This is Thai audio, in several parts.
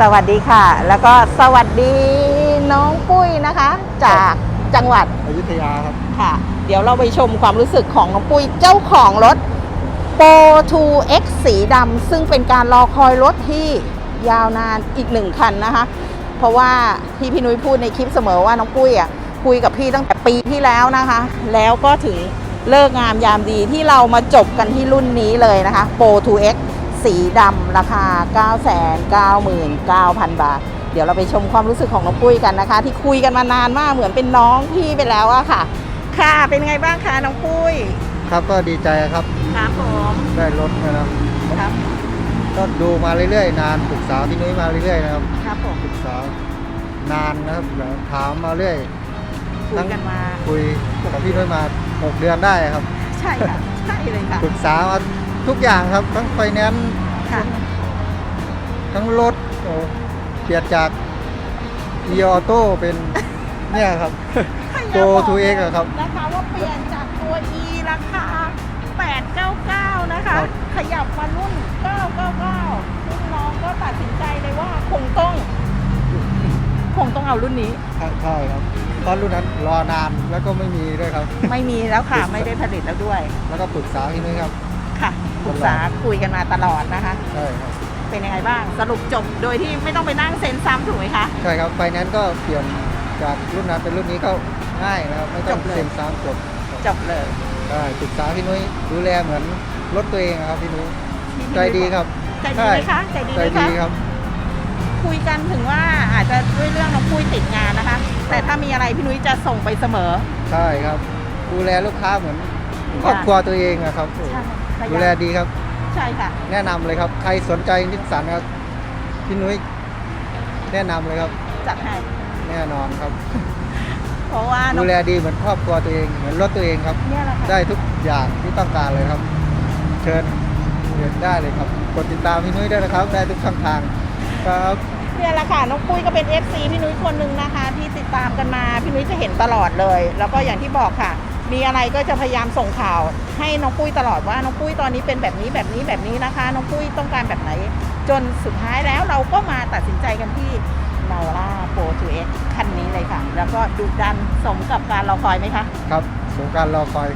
สวัสดีค่ะ แล้วก็สวัสดีน้องปุ้ยนะคะ จากจังหวัดอยุธยาครับค่ะ เดี๋ยวเราไปชมความรู้สึกของน้องปุ้ยเจ้าของรถ p o 2 X สีดำซึ่งเป็นการรอคอยรถที่ยาวนานอีกหนึ่งคันนะคะ เพราะว่าที่พี่นุ้ยพูดในคลิปเสมอว่าน้องปุ้ยอะคุยกับพี่ตั้งแต่ปีที่แล้วนะคะ แล้วก็ถึงเลิกงามยามดีที่เรามาจบกันที่รุ่นนี้เลยนะคะ p o 2 X สีดำราคา 999,000 บาท เดี๋ยวเราไปชมความรู้สึกของน้องปุ้ยกันนะคะ ที่คุยกันมานานมากเหมือนเป็นน้องพี่ไปแล้วอะค่ะ ค่ะเป็นไงบ้างคะน้องปุ้ยครับก็ดีใจครับครับผมได้รถนะครับครับ ก็ดูมาเรื่อยๆ นานปรึกษาพี่นุ้ยมาเรื่อยๆนะครับครับผมปรึกษานานนะครับแล้วถามมาเรื่อยคุยกันมาคุยกับพี่นุ้ยมาหกเดือนได้ครับ ใช่ค่ะใช่เลยค่ะปรึกษามา ทุกอย่างครับ ทั้งไฟแนนซ์ค่ะ ทั้งรถโอ้เปลี่ยนจาก e อ t o เป็น เนี่ยครับ Go to X อะครับนะคะว่าเปลี่ยนจากตัว E ราคา 899 นะคะ ครับ ขยับมารุ่น 999ซึ่งน้องก็ตัดสินใจเลยว่าคงต้อง คงต้องเอารุ่นนี้ใช่ใช่ครับตอนรุ่นนั้นรอนานแล้วก็ไม่มีด้วยครับ ไม่มีแล้วค่ะ ไม่ได้ผลิตแล้วด้วย แล้วก็ปรึกษาพี่นุ้ยครับ ค่ะปรึกษาคุยกันมาตลอดนะคะ ใช่ครับเป็นยังไงบ้าง สรุปจบโดยที่ไม่ต้องไปนั่งเซ็นซ้ำถูกไหมคะ ใช่ครับไฟแนนซ์ก็เปลี่ยนจากรุ่นนั้นเป็นรุ่นนี้ก็ง่ายนะครับไม่ต้องจบเลย เซ็นซ้ำจบจบเลยใช่ปรึกษาพี่นุ้ยดูแลเหมือนรถตัวเองอะครับพี่นุ้ยใจดีครับใจดีไหมคะใจดีใจไหมดีคะ ครับ คุยกันถึงว่าอาจจะด้วยเรื่องน้องปุ้ยติดงานนะคะ แต่ถ้ามีอะไรพี่นุ้ยจะส่งไปเสมอ ใช่ครับ ดูแลลูกค้าเหมือนครอบครัวตัวเองอะครับใช่ ดูแลดีครับ ใช่ค่ะ แนะนำเลยครับ ใครสนใจนิสสันครับพี่นุ้ยแนะนำเลยครับ จัดให้ แน่นอนครับ เพราะว่าน้ดูองแลดีเหมือนครอบครัวตัวเองเหมือนรถตัวเองครับ เนี่ยแหละค่ะได้ทุกอย่างที่ต้องการเลยครับ เชิญเชิญได้เลยครับกดติดตามพี่นุ้ยได้นะครับ ได้ทุกช่องทางครับ เนี่ยแหละค่ะน้องปุ้ยก็เป็น FC พี่นุ้ยคนหนึ่งนะคะ ที่ติดตามกันมา พี่นุ้ยจะเห็นตลอดเลย แล้วก็อย่างที่บอกค่ะ มีอะไรก็จะพยายามส่งข่าว ให้น้องปุ้ยตลอดว่าน้องปุ้ยตอนนี้เป็นแบบนี้แบบนี้แบบนี้นะคะ น้องปุ้ยต้องการแบบไหน จนสุดท้ายแล้วเราก็มาตัดสินใจกันที่นาวาโปรทูเอ็กคันนี้เลยค่ะ แล้วก็ดุดันสมกับการรอคอยไหมคะ ครับสงกรารรอคอย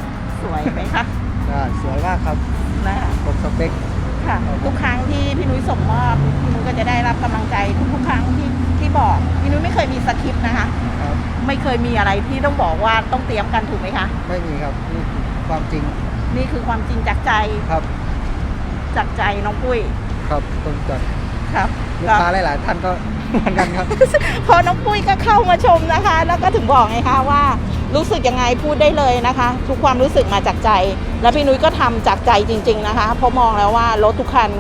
สวยไหมคะได้สวยมากครับนะคะครบสเปคค่ะทุกครั้งที่พี่นุ้ยส่งมอบพี่นุ้ยก็จะได้รับกำลังใจทุกๆครั้งที่ที่บอกพี่นุ้ยไม่เคยมีสคริปต์นะคะ ครับ ไม่เคยมีอะไรที่ต้องบอกว่าต้องเตรียมกันถูกไหมคะ ไม่มีครับนี่คือความจริงนี่คือความจริงจากใจครับจากใจน้องปุ้ยครับต้องจัดครับลูกค้าหลายๆท่านก็เหมือนกันครับพอน้องปุ้ยก็เข้ามาชมนะคะ แล้วก็ถึงบอกไงคะว่ารู้สึกยังไงพูดได้เลยนะคะ ทุกความรู้สึกมาจากใจ แล้วพี่นุ้ยก็ทำจากใจจริง ๆนะคะเพราะมองแล้วว่ารถทุกคัน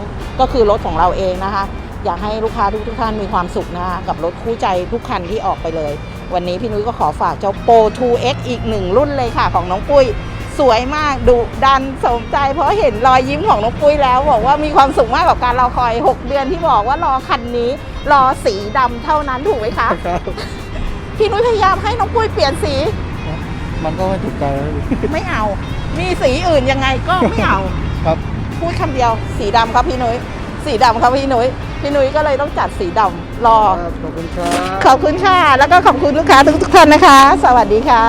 ก็คือรถของเราเองนะคะ อยากให้ลูกค้าทุกๆท่านมีความสุขนะคะกับรถคู่ใจทุกคันที่ออกไปเลย วันนี้พี่นุ้ยก็ขอฝากเจ้า Pro 2X อีกหนึ่งรุ่นเลยค่ะ ของน้องปุ้ย สวยมากดุดันสมใจ เพราะเห็นรอยยิ้มของน้องปุ้ยแล้ว บอกว่ามีความสุขมากกับการรอคอย 6 เดือนที่บอกว่ารอคันนี้ รอสีดำเท่านั้นถูกไหมคะครับ พี่นุ้ยพยายามให้น้องปุ้ยเปลี่ยนสี มันก็ไม่ถูกใจแล้วไม่เอา มีสีอื่นยังไงก็ไม่เอา ครับ พูดคำเดียว สีดำครับพี่นุ้ยสีดำครับพี่นุ้ย พี่นุ้ยก็เลยต้องจัดสีดำรอครับขอบคุณครับ ขอบคุณค่ะ แล้วก็ขอบคุณลูกค้าทุกๆท่านนะคะ สวัสดีค่ะ